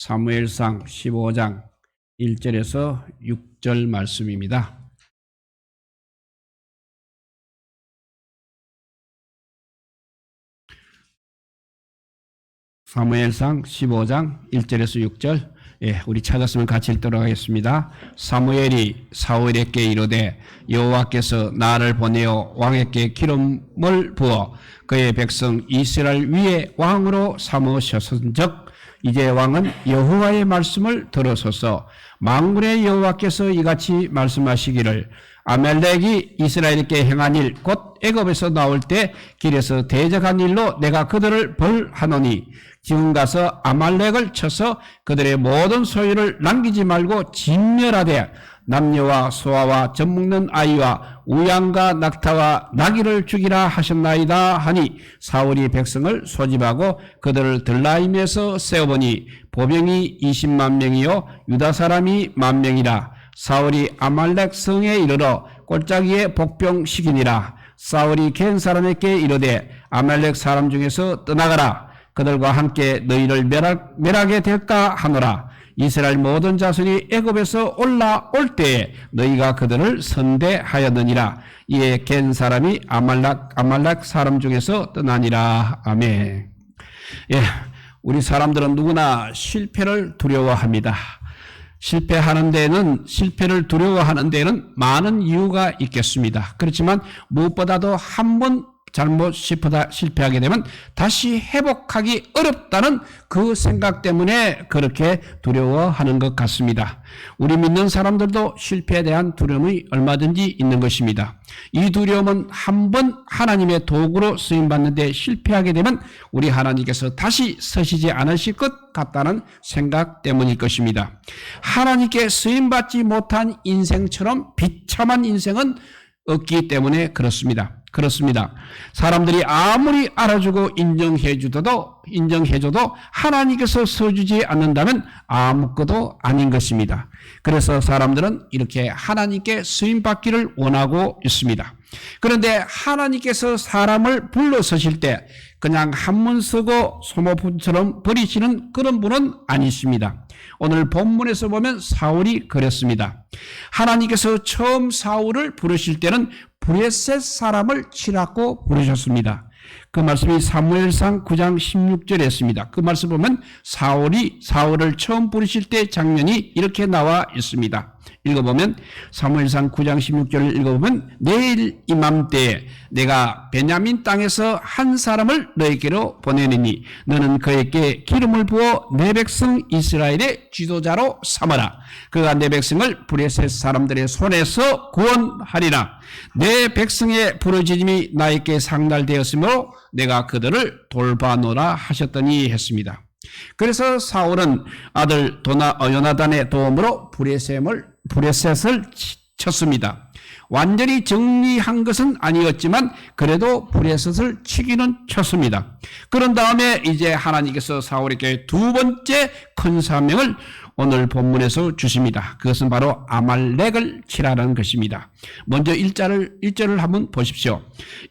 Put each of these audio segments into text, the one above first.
사무엘상 15장 1절에서 6절 말씀입니다. 사무엘상 15장 1절에서 6절 예, 우리 찾았으면 같이 읽도록 하겠습니다. 사무엘이 사울에게 이르되 여호와께서 나를 보내어 왕에게 기름을 부어 그의 백성 이스라엘 위에 왕으로 삼으셨은즉 이제 왕은 여호와의 말씀을 들어서서 망군의 여호와께서 이같이 말씀하시기를 아멜렉이 이스라엘에게 행한 일 곧 애굽에서 나올 때 길에서 대적한 일로 내가 그들을 벌하노니 지금 가서 아말렉을 쳐서 그들의 모든 소유를 남기지 말고 진멸하되 남녀와 소아와 젖 먹는 아이와 우양과 낙타와 나귀를 죽이라 하셨나이다 하니 사울이 백성을 소집하고 그들을 들라임에서 세어보니 보병이 20만 명이요 유다 사람이 만 명이라 사울이 아말렉 성에 이르러 골짜기에 복병시키니라. 사울이 겐 사람에게 이르되 아말렉 사람 중에서 떠나가라. 그들과 함께 너희를 멸할, 멸하게 될까 하노라. 이스라엘 모든 자손이 애굽에서 올라올 때에 너희가 그들을 선대하였느니라. 이에 겐 사람이 아말렉 아말렉 사람 중에서 떠나니라. 아멘. 예, 우리 사람들은 누구나 실패를 두려워합니다. 실패하는 데는 실패를 두려워하는 데는 많은 이유가 있겠습니다. 그렇지만 무엇보다도 한 번 잘못 실패다, 실패하게 되면 다시 회복하기 어렵다는 그 생각 때문에 그렇게 두려워하는 것 같습니다. 우리 믿는 사람들도 실패에 대한 두려움이 얼마든지 있는 것입니다. 이 두려움은 한 번 하나님의 도구로 쓰임 받는데 실패하게 되면 우리 하나님께서 다시 서시지 않으실 것 같다는 생각 때문일 것입니다. 하나님께 쓰임 받지 못한 인생처럼 비참한 인생은 없기 때문에 그렇습니다. 그렇습니다. 사람들이 아무리 알아주고 인정해주도 인정해 줘도 하나님께서 써주지 않는다면 아무것도 아닌 것입니다. 그래서 사람들은 이렇게 하나님께 쓰임 받기를 원하고 있습니다. 그런데 하나님께서 사람을 불러서실 때 그냥 한문 쓰고 소모품처럼 버리시는 그런 분은 아니십니다. 오늘 본문에서 보면 사울이 그랬습니다. 하나님께서 처음 사울을 부르실 때는 브레셋 사람을 치라고 부르셨습니다. 그 말씀이 사무엘상 9장 16절에 있습니다. 그 말씀 보면 사울이 사울을 처음 부르실 때 장면이 이렇게 나와 있습니다. 읽어보면 사무엘상 9장 16절을 읽어보면 내일 이맘때에 내가 베냐민 땅에서 한 사람을 너에게로 보내느니 너는 그에게 기름을 부어 내 백성 이스라엘의 지도자로 삼아라. 그가 내 백성을 브레셋 사람들의 손에서 구원하리라. 내 백성의 부르짖음이 나에게 상달되었으므로 내가 그들을 돌봐노라 하셨더니 했습니다. 그래서 사울은 아들 도나 어, 요나단의 도움으로 브레셋을 브레셋을 쳤습니다. 완전히 정리한 것은 아니었지만 그래도 브레셋을 치기는 쳤습니다. 그런 다음에 이제 하나님께서 사울에게 두 번째 큰 사명을 오늘 본문에서 주십니다. 그것은 바로 아말렉을 치라는 것입니다. 먼저 1절을 1절을 한번 보십시오.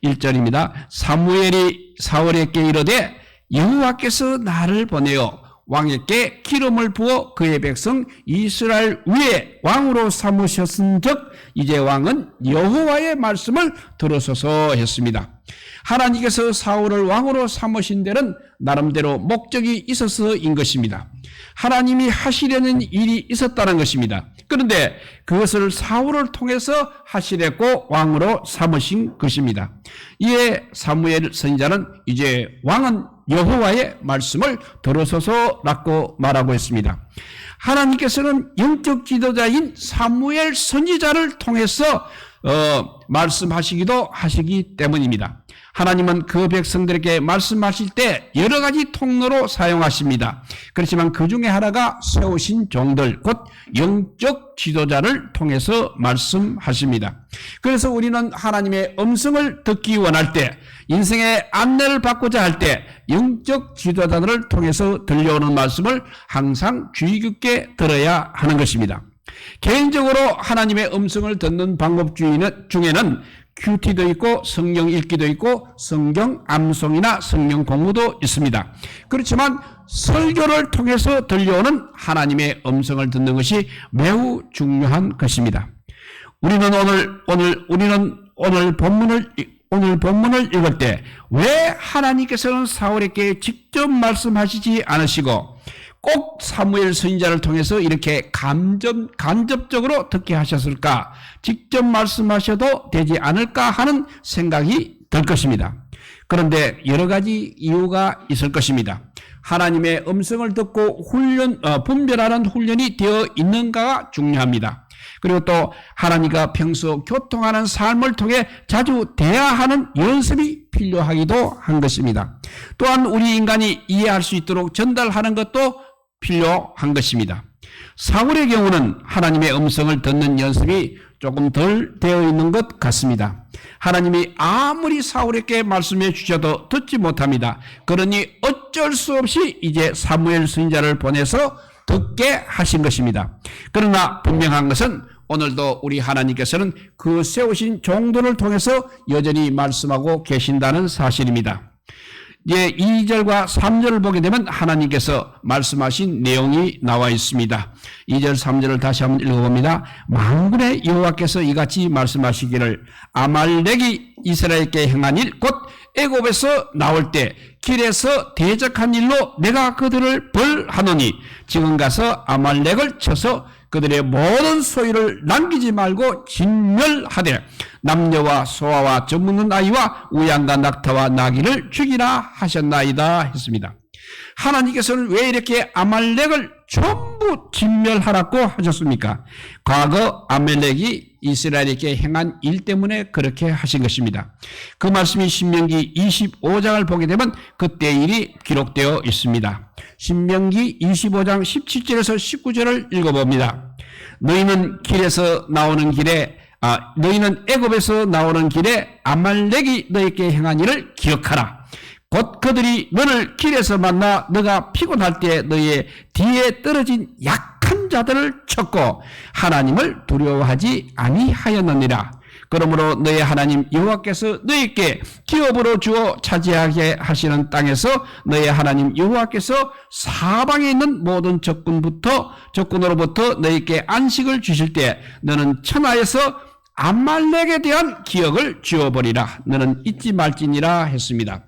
1절입니다. 사무엘이 사울에게 이르되 여호와께서 나를 보내어 왕에게 기름을 부어 그의 백성 이스라엘 위에 왕으로 삼으셨은즉 이제 왕은 여호와의 말씀을 들어서서 했습니다. 하나님께서 사울을 왕으로 삼으신 데는 나름대로 목적이 있어서인 것입니다. 하나님이 하시려는 일이 있었다는 것입니다. 그런데 그것을 사울을 통해서 하시려고 왕으로 삼으신 것입니다. 이에 사무엘 선지자는 이제 왕은 여호와의 말씀을 들어서서라고 말하고 있습니다. 하나님께서는 영적 지도자인 사무엘 선지자를 통해서 어, 말씀하시기도 하시기 때문입니다. 하나님은 그 백성들에게 말씀하실 때 여러 가지 통로로 사용하십니다. 그렇지만 그 중에 하나가 세우신 종들, 곧 영적 지도자를 통해서 말씀하십니다. 그래서 우리는 하나님의 음성을 듣기 원할 때, 인생의 안내를 받고자 할 때, 영적 지도자들을 통해서 들려오는 말씀을 항상 주의 깊게 들어야 하는 것입니다. 개인적으로 하나님의 음성을 듣는 방법 중에는 큐티도 있고 성경 읽기도 있고 성경 암송이나 성경 공부도 있습니다. 그렇지만 설교를 통해서 들려오는 하나님의 음성을 듣는 것이 매우 중요한 것입니다. 우리는 오늘 오늘 우리는 오늘 본문을 오늘 본문을 읽을 때 왜 하나님께서는 사울에게 직접 말씀하시지 않으시고 꼭 사무엘 선지자를 통해서 이렇게 감점, 간접적으로 듣게 하셨을까? 직접 말씀하셔도 되지 않을까 하는 생각이 들 것입니다. 그런데 여러 가지 이유가 있을 것입니다. 하나님의 음성을 듣고 훈련, 어, 분별하는 훈련이 되어 있는가가 중요합니다. 그리고 또 하나님과 평소 교통하는 삶을 통해 자주 대화하는 연습이 필요하기도 한 것입니다. 또한 우리 인간이 이해할 수 있도록 전달하는 것도 필요한 것입니다. 사울의 경우는 하나님의 음성을 듣는 연습이 조금 덜 되어 있는 것 같습니다. 하나님이 아무리 사울에게 말씀해 주셔도 듣지 못합니다. 그러니 어쩔 수 없이 이제 사무엘 선지자를 보내서 듣게 하신 것입니다. 그러나 분명한 것은 오늘도 우리 하나님께서는 그 세우신 종들을 통해서 여전히 말씀하고 계신다는 사실입니다. 예, 2절과 3절을 보게 되면 하나님께서 말씀하신 내용이 나와 있습니다. 2절, 3절을 다시 한번 읽어봅니다. 만군의 여호와께서 이같이 말씀하시기를 아말렉이 이스라엘께 행한 일, 곧 애굽에서 나올 때 길에서 대적한 일로 내가 그들을 벌하노니 지금 가서 아말렉을 쳐서 그들의 모든 소유를 남기지 말고 진멸하되 남녀와 소아와 젖먹는 아이와 우양과 낙타와 나귀를 죽이라 하셨나이다 했습니다. 하나님께서는 왜 이렇게 아말렉을 전부 진멸하라고 하셨습니까? 과거 아말렉이 이스라엘에게 행한 일 때문에 그렇게 하신 것입니다. 그 말씀이 신명기 25장을 보게 되면 그때 일이 기록되어 있습니다. 신명기 25장 17절에서 19절을 읽어봅니다. 너희는 길에서 나오는 길에 아, 너희는 애굽에서 나오는 길에 아말렉이 너희에게 행한 일을 기억하라. 곧 그들이 너를 길에서 만나 너가 피곤할 때 너희의 뒤에 떨어진 약한 자들을 쳤고 하나님을 두려워하지 아니하였느니라. 그러므로 너희 하나님 여호와께서 너희께 기업으로 주어 차지하게 하시는 땅에서 너희 하나님 여호와께서 사방에 있는 모든 적군부터 적군으로부터 너희께 안식을 주실 때 너는 천하에서 암말렉에 대한 기억을 지워버리라. 너는 잊지 말지니라 했습니다.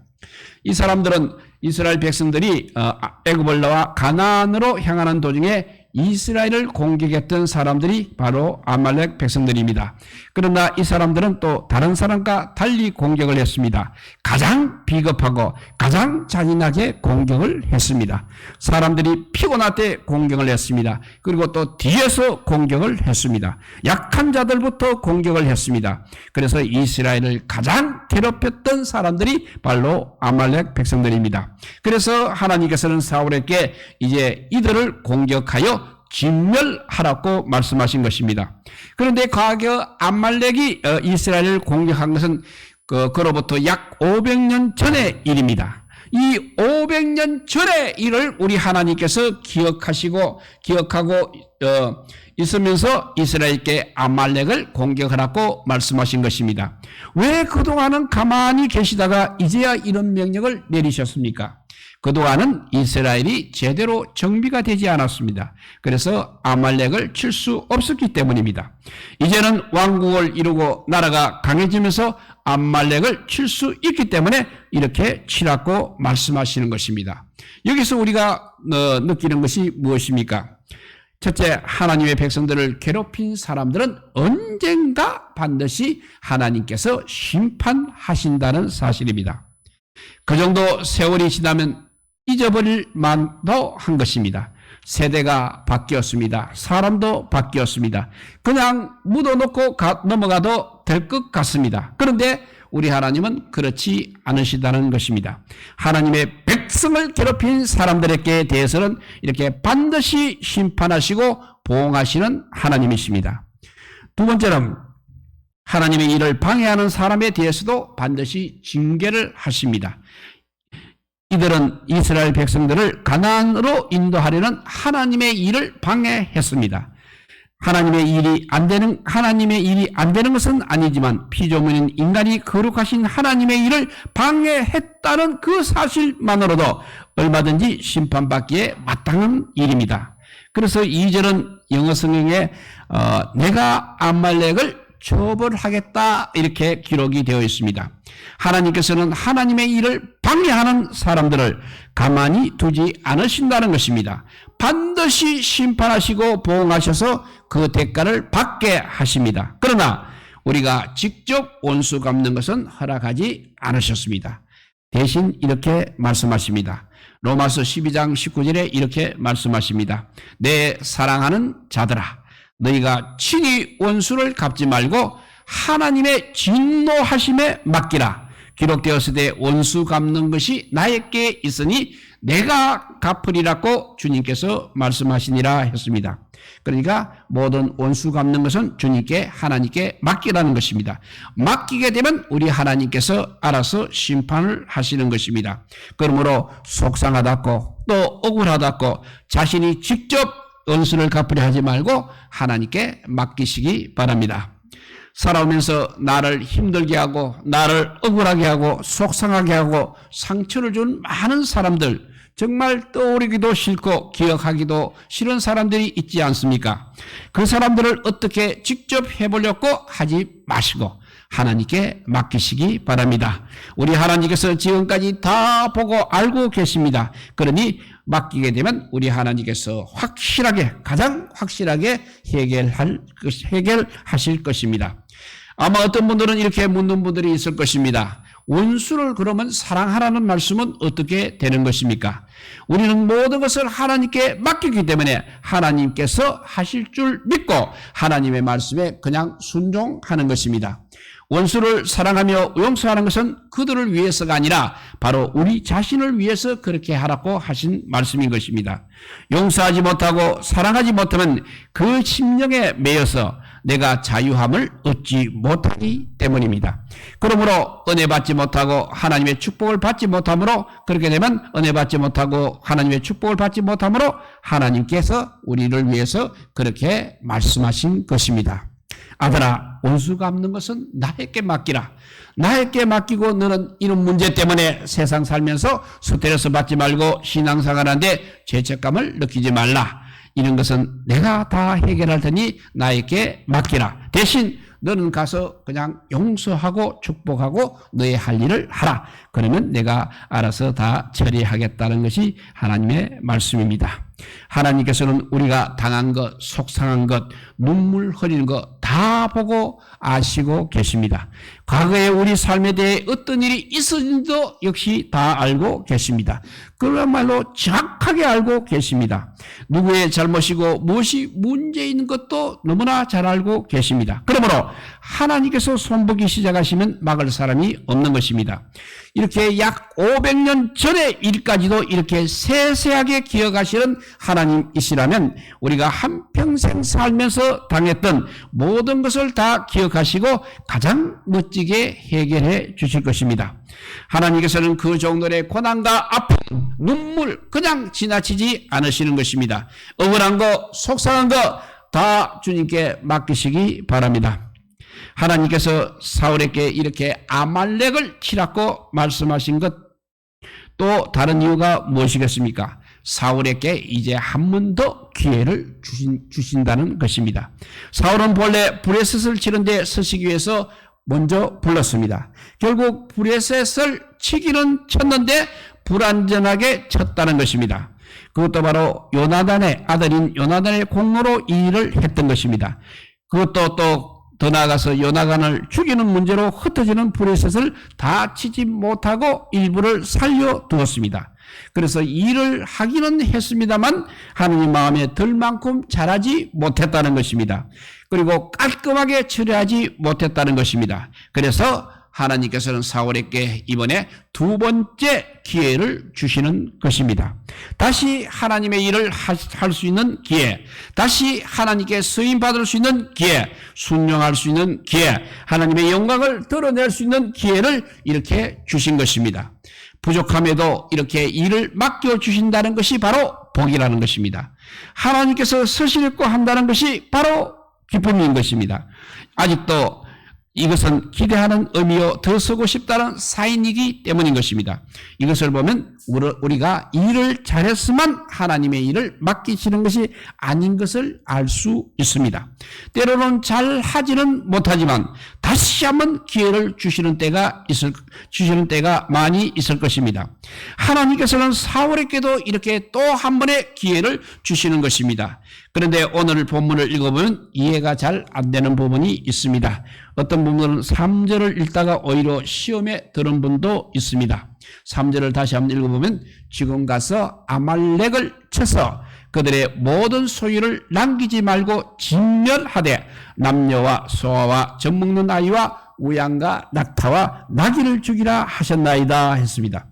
이 사람들은 이스라엘 백성들이 어, 애굽을 나와 가나안으로 향하는 도중에 이스라엘을 공격했던 사람들이 바로 아말렉 백성들입니다. 그러나 이 사람들은 또 다른 사람과 달리 공격을 했습니다. 가장 비겁하고 가장 잔인하게 공격을 했습니다. 사람들이 피곤할 때 공격을 했습니다. 그리고 또 뒤에서 공격을 했습니다. 약한 자들부터 공격을 했습니다. 그래서 이스라엘을 가장 괴롭혔던 사람들이 바로 아말렉 백성들입니다. 그래서 하나님께서는 사울에게 이제 이들을 공격하여 진멸하라고 말씀하신 것입니다. 그런데 과거 암말렉이 어, 이스라엘을 공격한 것은 그, 그로부터 약 500년 전의 일입니다. 이 500년 전의 일을 우리 하나님께서 기억하시고 기억하고 어, 있으면서 이스라엘께 아말렉을 공격하라고 말씀하신 것입니다. 왜 그동안은 가만히 계시다가 이제야 이런 명령을 내리셨습니까? 그동안은 이스라엘이 제대로 정비가 되지 않았습니다. 그래서 아말렉을 칠 수 없었기 때문입니다. 이제는 왕국을 이루고 나라가 강해지면서 아말렉을 칠 수 있기 때문에 이렇게 치라고 말씀하시는 것입니다. 여기서 우리가 어, 느끼는 것이 무엇입니까? 첫째, 하나님의 백성들을 괴롭힌 사람들은 언젠가 반드시 하나님께서 심판하신다는 사실입니다. 그 정도 세월이 지나면 잊어버릴 만도 한 것입니다. 세대가 바뀌었습니다. 사람도 바뀌었습니다. 그냥 묻어놓고 가, 넘어가도 될 것 같습니다. 그런데 우리 하나님은 그렇지 않으시다는 것입니다. 하나님의 백성을 괴롭힌 사람들에게 대해서는 이렇게 반드시 심판하시고 보응하시는 하나님이십니다. 두 번째는 하나님의 일을 방해하는 사람에 대해서도 반드시 징계를 하십니다. 이들은 이스라엘 백성들을 가나안으로 인도하려는 하나님의 일을 방해했습니다. 하나님의 일이 안 되는 하나님의 일이 안 되는 것은 아니지만 피조물인 인간이 거룩하신 하나님의 일을 방해했다는 그 사실만으로도 얼마든지 심판받기에 마땅한 일입니다. 그래서 2절은 영어 성경에 어, 내가 아말렉을 처벌하겠다 이렇게 기록이 되어 있습니다. 하나님께서는 하나님의 일을 방해하는 사람들을 가만히 두지 않으신다는 것입니다. 반드시 심판하시고 보응하셔서 그 대가를 받게 하십니다. 그러나 우리가 직접 원수 갚는 것은 허락하지 않으셨습니다. 대신 이렇게 말씀하십니다. 로마서 12장 19절에 이렇게 말씀하십니다. 내 사랑하는 자들아 너희가 친히 원수를 갚지 말고 하나님의 진노하심에 맡기라. 기록되었을 때 원수 갚는 것이 나에게 있으니 내가 갚으리라고 주님께서 말씀하시니라 했습니다. 그러니까 모든 원수 갚는 것은 주님께 하나님께 맡기라는 것입니다. 맡기게 되면 우리 하나님께서 알아서 심판을 하시는 것입니다. 그러므로 속상하다고 또 억울하다고 자신이 직접 원수를 갚으려 하지 말고 하나님께 맡기시기 바랍니다. 살아오면서 나를 힘들게 하고 나를 억울하게 하고 속상하게 하고 상처를 준 많은 사람들 정말 떠오르기도 싫고 기억하기도 싫은 사람들이 있지 않습니까? 그 사람들을 어떻게 직접 해보려고 하지 마시고 하나님께 맡기시기 바랍니다. 우리 하나님께서 지금까지 다 보고 알고 계십니다. 그러니 맡기게 되면 우리 하나님께서 확실하게 가장 확실하게 해결할 해결하실 것입니다. 아마 어떤 분들은 이렇게 묻는 분들이 있을 것입니다. 원수를 그러면 사랑하라는 말씀은 어떻게 되는 것입니까? 우리는 모든 것을 하나님께 맡기기 때문에 하나님께서 하실 줄 믿고 하나님의 말씀에 그냥 순종하는 것입니다. 원수를 사랑하며 용서하는 것은 그들을 위해서가 아니라 바로 우리 자신을 위해서 그렇게 하라고 하신 말씀인 것입니다. 용서하지 못하고 사랑하지 못하면 그 심령에 매여서 내가 자유함을 얻지 못하기 때문입니다. 그러므로 은혜 받지 못하고 하나님의 축복을 받지 못함으로 그렇게 되면 은혜 받지 못하고 하나님의 축복을 받지 못함으로 하나님께서 우리를 위해서 그렇게 말씀하신 것입니다. 아들아 원수 갚는 것은 나에게 맡기라. 나에게 맡기고 너는 이런 문제 때문에 세상 살면서 스트레스 받지 말고 신앙생활하는데 죄책감을 느끼지 말라. 이런 것은 내가 다 해결할 테니 나에게 맡기라. 대신 너는 가서 그냥 용서하고 축복하고 너의 할 일을 하라. 그러면 내가 알아서 다 처리하겠다는 것이 하나님의 말씀입니다. 하나님께서는 우리가 당한 것, 속상한 것, 눈물 흘리는 것다 보고 아시고 계십니다. 과거에 우리 삶에 대해 어떤 일이 있었는지도 역시 다 알고 계십니다. 그야말로 정확하게 알고 계십니다. 누구의 잘못이고 무엇이 문제 있는 것도 너무나 잘 알고 계십니다. 그러므로 하나님께서 손보기 시작하시면 막을 사람이 없는 것입니다. 이렇게 약 500년 전의 일까지도 이렇게 세세하게 기억하시는 하나님이시라면 우리가 한평생 살면서 당했던 모든 것을 다 기억하시고 가장 멋지게 해결해 주실 것입니다. 하나님께서는 그 정도의 고난과 아픔, 눈물 그냥 지나치지 않으시는 것입니다. 억울한 거, 속상한 거 다 주님께 맡기시기 바랍니다. 하나님께서 사울에게 이렇게 아말렉을 치라고 말씀하신 것 또 다른 이유가 무엇이겠습니까? 사울에게 이제 한 번 더 기회를 주신, 주신다는 것입니다. 사울은 본래 브레셋을 치는데 서시기 위해서 먼저 불렀습니다. 결국 브레셋을 치기는 쳤는데 불안전하게 쳤다는 것입니다. 그것도 바로 요나단의 아들인 요나단의 공로로 이 일을 했던 것입니다. 그것도 또 더 나아가서 요나단을 죽이는 문제로 흩어지는 브레셋을 다 치지 못하고 일부를 살려두었습니다. 그래서 일을 하기는 했습니다만 하느님 마음에 들 만큼 잘하지 못했다는 것입니다. 그리고 깔끔하게 처리하지 못했다는 것입니다. 그래서 하나님께서는 사울에게 이번에 두 번째 기회를 주시는 것입니다. 다시 하나님의 일을 할 수 있는 기회, 다시 하나님께 쓰임 받을 수 있는 기회, 순종할 수 있는 기회, 하나님의 영광을 드러낼 수 있는 기회를 이렇게 주신 것입니다. 부족함에도 이렇게 일을 맡겨 주신다는 것이 바로 복이라는 것입니다. 하나님께서 서시렵고 한다는 것이 바로 기쁨인 것입니다. 아직도 이것은 기대하는 의미요 더 서고 싶다는 사인이기 때문인 것입니다. 이것을 보면 우리가 일을 잘했으면 하나님의 일을 맡기시는 것이 아닌 것을 알 수 있습니다. 때로는 잘 하지는 못하지만 다시 한번 기회를 주시는 때가 있을 주시는 때가 많이 있을 것입니다. 하나님께서는 사울에게도 이렇게 또 한 번의 기회를 주시는 것입니다. 그런데 오늘 본문을 읽어보면 이해가 잘 안 되는 부분이 있습니다. 어떤 분들은 3절을 읽다가 오히려 시험에 들은 분도 있습니다. 3절을 다시 한번 읽어보면 지금 가서 아말렉을 쳐서 그들의 모든 소유를 남기지 말고 진멸하되 남녀와 소아와 젖먹는 아이와 우양과 낙타와 나귀를 죽이라 하셨나이다 했습니다.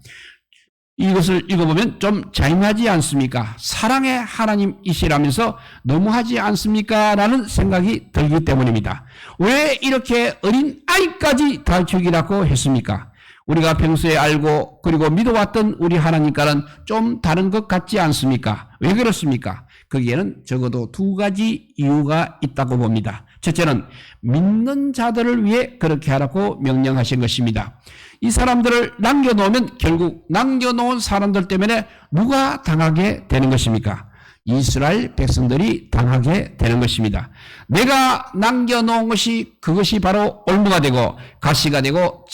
이것을 읽어보면 좀 잔인하지 않습니까? 사랑의 하나님이시라면서 너무하지 않습니까? 라는 생각이 들기 때문입니다. 왜 이렇게 어린 아이까지 다 죽이라고 했습니까? 우리가 평소에 알고 그리고 믿어왔던 우리 하나님과는 좀 다른 것 같지 않습니까? 왜 그렇습니까? 거기에는 적어도 두 가지 이유가 있다고 봅니다. 첫째는 믿는 자들을 위해 그렇게 하라고 명령하신 것입니다. 이 사람들을 남겨놓으면 결국 남겨놓은 사람들 때문에 누가 당하게 되는 것입니까? 이스라엘 백성들이 당하게 되는 것입니다. 내가 남겨놓은 것이 그것이 바로 올무가 되고 가시가 되고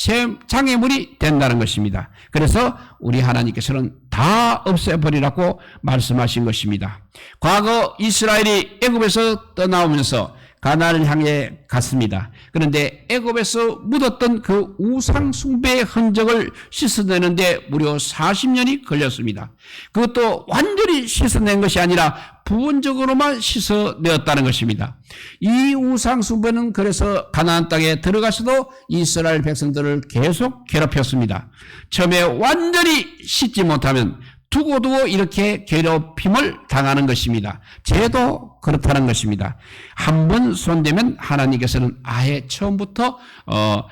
장애물이 된다는 것입니다. 그래서 우리 하나님께서는 다 없애버리라고 말씀하신 것입니다. 과거 이스라엘이 애굽에서 떠나오면서 가나안을 향해 갔습니다. 그런데 애굽에서 묻었던 그 우상 숭배의 흔적을 씻어내는데 무려 40년이 걸렸습니다. 그것도 완전히 씻어낸 것이 아니라 부분적으로만 씻어내었다는 것입니다. 이 우상 숭배는 그래서 가나안 땅에 들어가서도 이스라엘 백성들을 계속 괴롭혔습니다. 처음에 완전히 씻지 못하면 두고두고 이렇게 괴롭힘을 당하는 것입니다. 죄도 그렇다는 것입니다. 한 번 손대면 하나님께서는 아예 처음부터 어,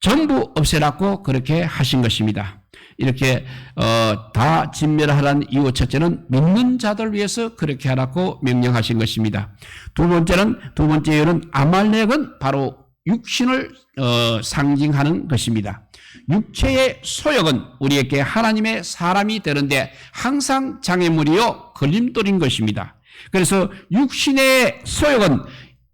전부 없애라고 그렇게 하신 것입니다. 이렇게 어, 다 진멸하라는 이유 첫째는 믿는 자들 위해서 그렇게 하라고 명령하신 것입니다. 두 번째는 두 번째 이유는 아말렉은 바로 육신을 어, 상징하는 것입니다. 육체의 소욕은 우리에게 하나님의 사람이 되는데 항상 장애물이요 걸림돌인 것입니다. 그래서 육신의 소욕은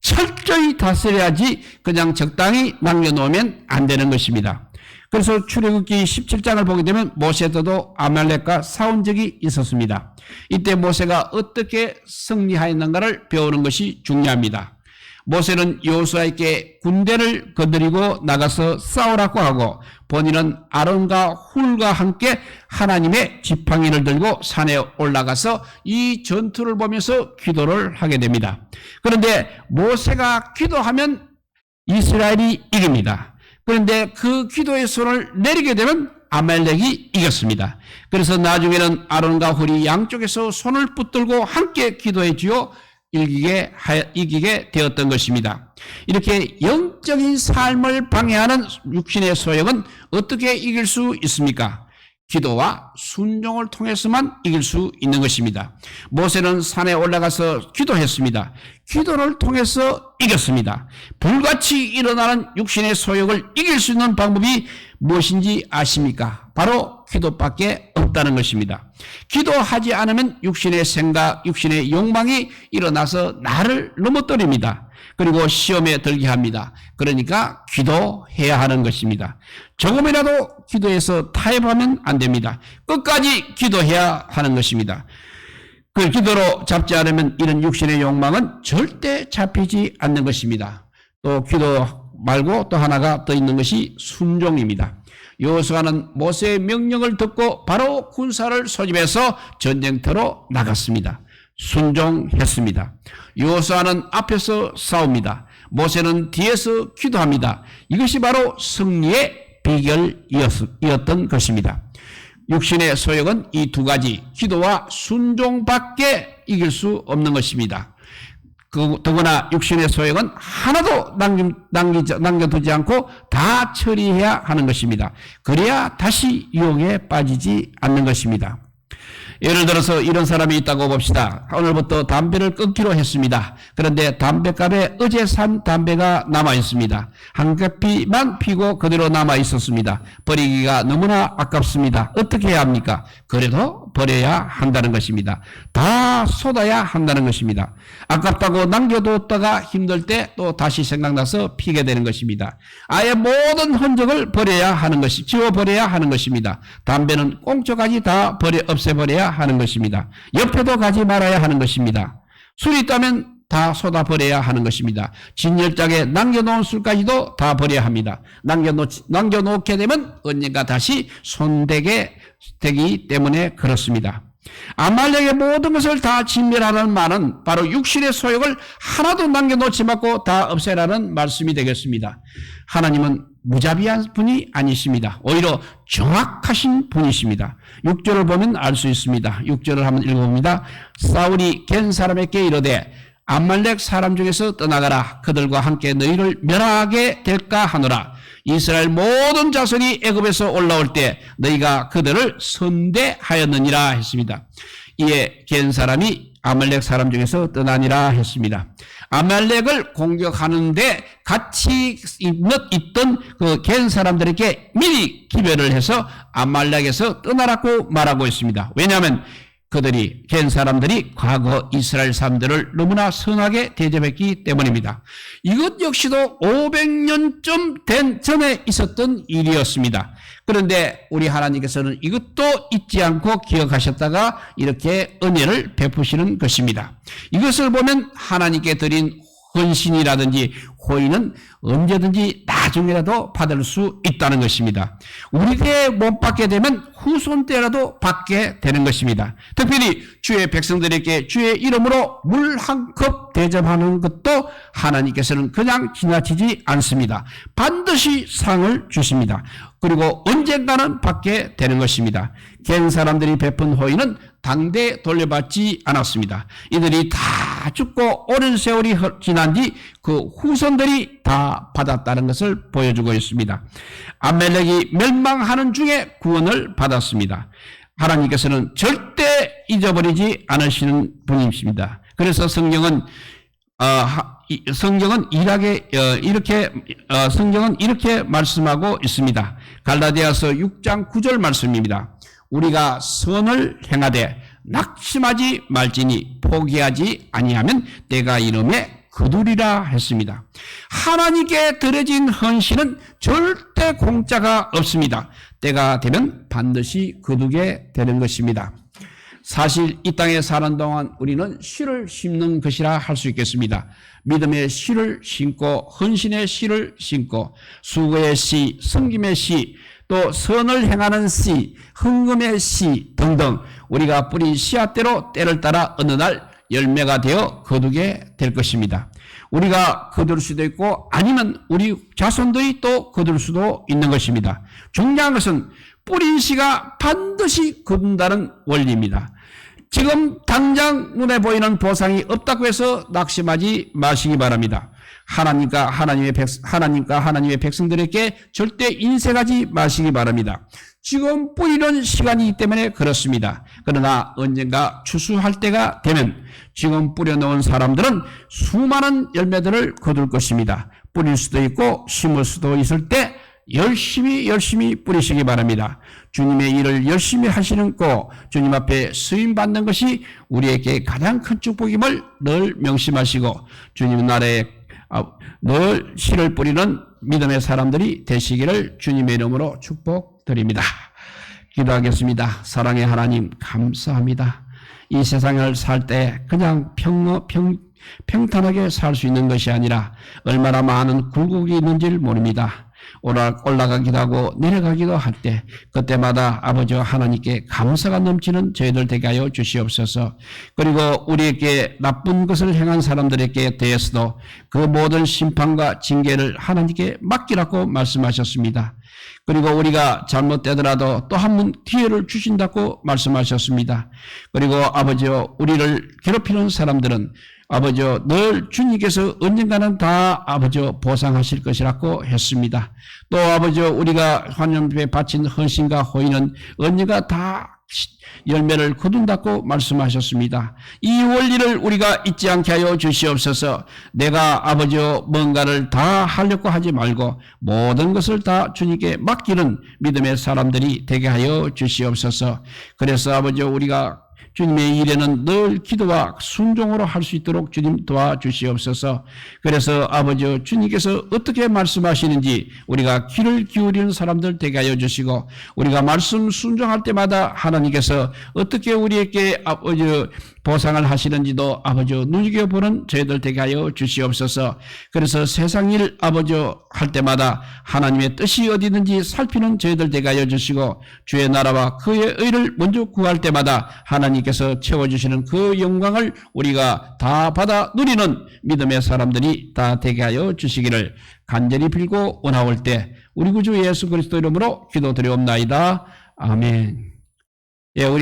철저히 다스려야지 그냥 적당히 남겨놓으면 안 되는 것입니다. 그래서 출애굽기 17장을 보게 되면 모세도 아말렉과 싸운 적이 있었습니다. 이때 모세가 어떻게 승리하였는가를 배우는 것이 중요합니다. 모세는 여호수아에게 군대를 건드리고 나가서 싸우라고 하고 본인은 아론과 훌과 함께 하나님의 지팡이를 들고 산에 올라가서 이 전투를 보면서 기도를 하게 됩니다. 그런데 모세가 기도하면 이스라엘이 이깁니다. 그런데 그 기도의 손을 내리게 되면 아멜렉이 이겼습니다. 그래서 나중에는 아론과 훌이 양쪽에서 손을 붙들고 함께 주어 이기게, 이기게 되었던 것입니다. 이렇게 영적인 삶을 방해하는 육신의 소욕은 어떻게 이길 수 있습니까? 기도와 순종을 통해서만 이길 수 있는 것입니다. 모세는 산에 올라가서 기도했습니다. 기도를 통해서 이겼습니다. 불같이 일어나는 육신의 소욕을 이길 수 있는 방법이 무엇인지 아십니까? 바로 기도밖에 없다는 것입니다. 기도하지 않으면 육신의 생각, 육신의 욕망이 일어나서 나를 넘어뜨립니다. 그리고 시험에 들게 합니다. 그러니까 기도해야 하는 것입니다. 조금이라도 기도해서 타협하면 안 됩니다. 끝까지 기도해야 하는 것입니다. 그 기도로 잡지 않으면 이런 육신의 욕망은 절대 잡히지 않는 것입니다. 또 기도 말고 또 하나가 더 있는 것이 순종입니다. 여호수아는 모세의 명령을 듣고 바로 군사를 소집해서 전쟁터로 나갔습니다. 순종했습니다. 여호수아는 앞에서 싸웁니다. 모세는 뒤에서 기도합니다. 이것이 바로 승리의 비결이었던 것입니다. 육신의 소욕은 이 두 가지 기도와 순종밖에 이길 수 없는 것입니다. 그, 더구나 육신의 소욕은 하나도 남기, 남겨 두지 않고 다 처리해야 하는 것입니다. 그래야 다시 유혹에 빠지지 않는 것입니다. 예를 들어서 이런 사람이 있다고 봅시다. 오늘부터 담배를 끊기로 했습니다. 그런데 담배값에 어제 산 담배가 남아 있습니다. 한 겹피만 피고 그대로 남아 있었습니다. 버리기가 너무나 아깝습니다. 어떻게 해야 합니까? 그래도 버려야 한다는 것입니다. 다 쏟아야 한다는 것입니다. 아깝다고 남겨뒀다가 힘들 때 또 다시 생각나서 피게 되는 것입니다. 아예 모든 흔적을 버려야 하는 것이 지워버려야 하는 것입니다. 담배는 꽁초까지 다 버려 없애버려야 하는 것입니다. 옆에도 가지 말아야 하는 것입니다. 술이 있다면 다 쏟아버려야 하는 것입니다. 진열장에 남겨놓은 술까지도 다 버려야 합니다. 남겨놓, 남겨놓게 되면 언젠가 다시 손대게 되기 때문에 그렇습니다. 아말렉의 모든 것을 다 진멸하라는 말은 바로 육신의 소욕을 하나도 남겨놓지 말고 다 없애라는 말씀이 되겠습니다. 하나님은 무자비한 분이 아니십니다. 오히려 정확하신 분이십니다. 6절을 보면 알 수 있습니다. 6절을 한번 읽어봅니다. 사울이 겐 사람에게 이르되 아말렉 사람 중에서 떠나가라. 그들과 함께 너희를 멸하게 될까 하노라. 이스라엘 모든 자손이 애굽에서 올라올 때 너희가 그들을 선대하였느니라 했습니다. 이에 겐 사람이 아말렉 사람 중에서 떠나니라 했습니다. 아말렉을 공격하는데 같이 있던 그 겐 사람들에게 미리 기별을 해서 아말렉에서 떠나라고 말하고 있습니다. 왜냐하면 그들이 겐 사람들이 과거 이스라엘 사람들을 너무나 선하게 대접했기 때문입니다. 이것 역시도 500년쯤 된 전에 있었던 일이었습니다. 그런데 우리 하나님께서는 이것도 잊지 않고 기억하셨다가 이렇게 은혜를 베푸시는 것입니다. 이것을 보면 하나님께 드린 헌신이라든지 호의는 언제든지 나중에라도 받을 수 있다는 것입니다. 우리에게 못 받게 되면 후손 때라도 받게 되는 것입니다. 특별히 주의 백성들에게 주의 이름으로 물 한 컵 대접하는 것도 하나님께서는 그냥 지나치지 않습니다. 반드시 상을 주십니다. 그리고 언젠가는 받게 되는 것입니다. 겐 사람들이 베푼 호의는 당대 돌려받지 않았습니다. 이들이 다 죽고 오랜 세월이 지난 뒤 그 후손들이 다 받았다는 것을 보여주고 있습니다. 아멜렉이 멸망하는 중에 구원을 받았습니다. 하나님께서는 절대 잊어버리지 않으시는 분이십니다. 그래서 성경은 어, 성경은 일하게 어, 이렇게 어, 성경은 이렇게 말씀하고 있습니다. 갈라디아서 6장 9절 말씀입니다. 우리가 선을 행하되 낙심하지 말지니 포기하지 아니하면 때가 이름에 거두리라 했습니다. 하나님께 드려진 헌신은 절대 공짜가 없습니다. 때가 되면 반드시 거두게 되는 것입니다. 사실 이 땅에 사는 동안 우리는 씨를 심는 것이라 할 수 있겠습니다. 믿음의 씨를 심고 헌신의 씨를 심고 수고의 씨, 성김의 씨, 또 선을 행하는 씨, 흥금의 씨 등등 우리가 뿌린 씨앗대로 때를 따라 어느 날 열매가 되어 거두게 될 것입니다. 우리가 거둘 수도 있고 아니면 우리 자손들이 또 거둘 수도 있는 것입니다. 중요한 것은 뿌린 씨가 반드시 거둔다는 원리입니다. 지금 당장 눈에 보이는 보상이 없다고 해서 낙심하지 마시기 바랍니다. 하나님과 하나님의 백, 하나님과 하나님의 백성들에게 절대 인색하지 마시기 바랍니다. 지금 뿌리는 시간이기 때문에 그렇습니다. 그러나 언젠가 추수할 때가 되면 지금 뿌려놓은 사람들은 수많은 열매들을 거둘 것입니다. 뿌릴 수도 있고 심을 수도 있을 때 열심히 열심히 뿌리시기 바랍니다. 주님의 일을 열심히 하시는 거 주님 앞에 수임 받는 것이 우리에게 가장 큰 축복임을 늘 명심하시고 주님 나라에 아, 늘 씨를 뿌리는 믿음의 사람들이 되시기를 주님의 이름으로 축복드립니다. 기도하겠습니다. 사랑의 하나님 감사합니다. 이 세상을 살 때 그냥 평, 평, 평탄하게 살 수 있는 것이 아니라 얼마나 많은 굴곡이 있는지를 모릅니다. 올라가기도 하고 내려가기도 할 때 그때마다 아버지와 하나님께 감사가 넘치는 저희들 되게 하여 주시옵소서. 그리고 우리에게 나쁜 것을 행한 사람들에게 대해서도 그 모든 심판과 징계를 하나님께 맡기라고 말씀하셨습니다. 그리고 우리가 잘못되더라도 또 한 번 기회를 주신다고 말씀하셨습니다. 그리고 아버지여 우리를 괴롭히는 사람들은 아버지여 늘 주님께서 언젠가는 다 아버지여 보상하실 것이라고 했습니다. 또 아버지여 우리가 환영에 바친 헌신과 호의는 언젠가 다 열매를 거둔다고 말씀하셨습니다. 이 원리를 우리가 잊지 않게 하여 주시옵소서. 내가 아버지여 뭔가를 다 하려고 하지 말고 모든 것을 다 주님께 맡기는 믿음의 사람들이 되게 하여 주시옵소서. 그래서 아버지여 우리가 주님의 일에는 늘 기도와 순종으로 할 수 있도록 주님 도와주시옵소서. 그래서 아버지 주님께서 어떻게 말씀하시는지 우리가 귀를 기울이는 사람들 되게 하여 주시고 우리가 말씀 순종할 때마다 하나님께서 어떻게 우리에게 아버지 보상을 하시는지도 아버지 눈여겨보는 저희들 되게 하여 주시옵소서. 그래서 세상 일 아버지 할 때마다 하나님의 뜻이 어디든지 살피는 저희들 되게 하여 주시고 주의 나라와 그의 의를 먼저 구할 때마다 하나님 께서 채워주시는 그 영광을 우리가 다 받아 누리는 믿음의 사람들이 다 되게 하여 주시기를 간절히 빌고 원하올 때 우리 구주 예수 그리스도 이름으로 기도드리옵나이다. 아멘. 예, 우리